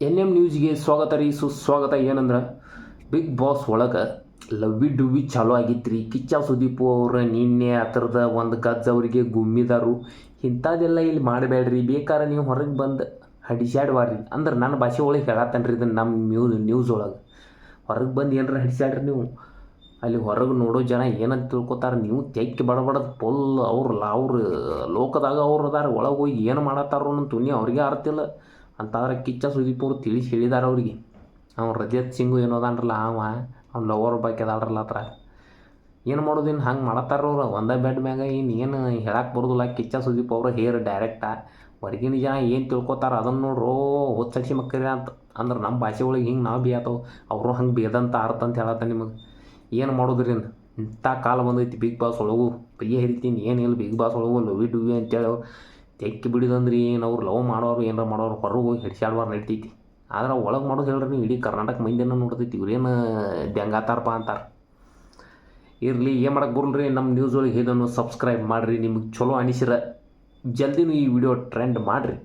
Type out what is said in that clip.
N M ನ್ಯೂಸ್ಗೆ ಸ್ವಾಗತ ರೀ. ಸುಸ್ವಾಗತ ಏನಂದ್ರೆ, ಬಿಗ್ ಬಾಸ್ ಒಳಗೆ ಲವ್ವಿ ಡುವಿ ಚಾಲೂ ಆಗಿತ್ತು ರೀ ಕಿಚ್ಚ ಸುದೀಪು ಅವ್ರ ನಿನ್ನೆ ಆ ಥರದ ಒಂದು ಗದ್ದ ಅವರಿಗೆ ಗುಮ್ಮಿದಾರು. ಇಂಥದ್ದೆಲ್ಲ ಇಲ್ಲಿ ಮಾಡಬೇಡ್ರಿ. ಬೇಕಾದ್ರೆ ನೀವು ಹೊರಗೆ ಬಂದು ಹಡಿಸ್ಯಾಡ್ಬಾರ್ರಿ ಅಂದ್ರೆ ನನ್ನ ಭಾಷೆ ಒಳಗೆ ಹೇಳತ್ತೇನೆ ರೀ ಇದನ್ನು ನಮ್ಮ ನ್ಯೂಸ್ ನ್ಯೂಸ್ ಒಳಗೆ. ಹೊರಗೆ ಬಂದು ಏನಾರ ಹಡಿಸ್ಯಾಡ್ರಿ ನೀವು. ಅಲ್ಲಿ ಹೊರಗೆ ನೋಡೋ ಜನ ಏನಂತ ತಿಳ್ಕೊತಾರೆ. ನೀವು ತೆಕ್ಕಿ ಬಡಬಡದು ಫುಲ್ ಅವ್ರು ಅವ್ರ ಲೋಕದಾಗ ಅವ್ರು ಅದಾರ. ಒಳಗೆ ಹೋಗಿ ಏನು ಮಾಡತ್ತಾರೋ ಅನ್ನೋ ತುನಿ ಅವ್ರಿಗೆ ಅರ್ತಿಲ್ಲ ಅಂತಾದ್ರೆ ಕಿಚ್ಚ ಸುದೀಪ್ ಅವ್ರು ತಿಳಿಸಿ ಹೇಳಿದಾರೆ ಅವ್ರಿಗೆ. ಅವ್ನು ರಜತ್ ಸಿಂಗು ಏನೋದಾನ್ರಲ್ಲ ಅವ, ಅವ್ನು ಲವರ್ ಬಾಕಿ ಅದಾಳ್ರಲ್ಲ ಹತ್ರ. ಏನು ಮಾಡೋದು ಇನ್ನು ಹಂಗೆ ಮಾಡತ್ತಾರ ಅವ್ರು? ಒಂದೇ ಬೆಡ್ ಮ್ಯಾಗ ಇನ್ನು ಏನು ಹೇಳಕ್ಕೆ ಬರೋದಿಲ್ಲ ಕಿಚ್ಚ ಸುದೀಪ್ ಅವರು ಹೇರ್ ಡೈರೆಕ್ಟಾ ಹೊರಗಿನ ಜನ ಏನು ತಿಳ್ಕೊತಾರ ಅದನ್ನು ನೋಡ್ರೋ ಹೊತ್ತಿ ಮಕ್ಕರಿ ಅಂತ. ಅಂದ್ರೆ ನಮ್ಮ ಭಾಷೆ ಒಳಗೆ ಹಿಂಗೆ ನಾವು ಬಿ ಆತವು ಅವರು ಹಂಗೆ ಬೇದಂತ ಅರ್ಥ ಅಂತ ಹೇಳತ್ತ ನಿಮಗೆ. ಏನು ಮಾಡೋದ್ರಿ ಇನ್ನು ಇಂಥ ಕಾಲ ಬಂದೈತಿ ಬಿಗ್ ಬಾಸ್ ಒಳಗು. ಹೇಳ್ತೀನಿ ಹರಿತೀನಿ ಏನಿಲ್ಲ ಬಿಗ್ ಬಾಸ್ ಒಳಗು, ಲವಿ ಡುವಿ ಅಂತೇಳಿ. ತೆಕ್ಕಿ ಬಿಡಿದಂದ್ರಿ ಏನು ಅವ್ರು ಲವ್ ಮಾಡೋರು, ಏನಾರ ಮಾಡೋರು, ಹೊರಗೆ ಹೋಗಿ ಹಿಡ್ಸಾಡ್ಬಾರ್ದು ನಡಿತೈತಿ ಆದ್ರೆ ಒಳಗೆ ಮಾಡೋದು ಹೇಳ್ರಿ ನೀವು, ಇಡೀ ಕರ್ನಾಟಕ ಮಂದಿನ ನೋಡ್ತೈತಿ ಇವ್ರೇನು ದಂಗಾತಾರಪ್ಪ ಅಂತಾರೆ. ಇರಲಿ, ಏನು ಮಾಡಕ್ಕೆ ಬರಲ್ರಿ ನಮ್ಮ ನ್ಯೂಸ್ ಒಳಗೆ ಇದನ್ನು ಸಬ್ಸ್ಕ್ರೈಬ್ ಮಾಡಿರಿ, ನಿಮಗೆ ಚಲೋ ಅನಿಸಿರ. ಜಲ್ದಿನೂ ಈ ವಿಡಿಯೋ ಟ್ರೆಂಡ್ ಮಾಡಿರಿ.